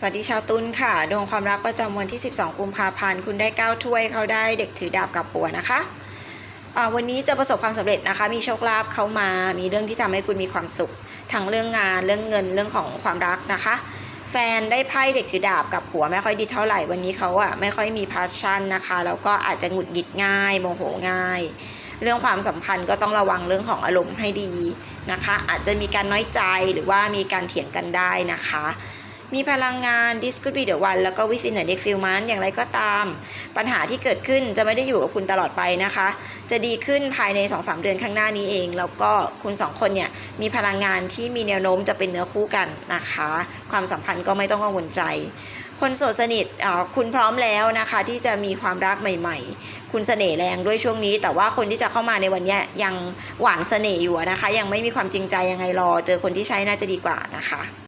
สวัสดีชาวตุลค่ะ ดวงความรักประจำวันที่ 12 กุมภาพันธ์ คุณได้ 9 ถ้วย เขาได้เด็กถือดาบกับหัวนะคะวันนี้จะประสบความสำเร็จนะคะ มีโชคลาภเข้ามา มีเรื่องที่ทำให้คุณมีความสุข ทั้งเรื่องงาน เรื่องเงิน เรื่องของความรักนะคะ แฟนได้ไพ่เด็กถือดาบกับหัวไม่ค่อยดีเท่าไหร่ วันนี้เขาอะไม่ค่อยมีพาชั่นนะคะ แล้วก็อาจจะหงุดหงิดง่าย โมโหง่าย เรื่องความสัมพันธ์ก็ต้องระวังเรื่องของอารมณ์ให้ดีนะคะ อาจจะมีการน้อยใจหรือว่ามีการเถียงกันได้นะคะ มีพลังงาน this could be the one แล้วก็ within the next few months อย่างไรก็ตาม ปัญหาที่เกิดขึ้นจะไม่ได้อยู่กับคุณตลอดไปนะคะ จะดีขึ้นภายใน 2-3 เดือนข้างหน้านี้เอง แล้วก็คุณสองคนเนี่ยมีพลังงานที่มีแนวโน้มจะเป็นเนื้อคู่กันนะคะ ความสัมพันธ์ก็ไม่ต้องกังวลใจ คนโสดสนิทอ่อคุณพร้อมแล้วนะคะ ที่จะมีความรักใหม่ ๆ คุณเสน่ห์แรงด้วยช่วงนี้ แต่ว่าคนที่จะเข้ามาในวันเนี้ยยังหวานเสน่ห์อยู่นะคะ ยังไม่มีความจริงใจยังไงรอ เจอคนที่ใช้น่าจะดีกว่านะคะ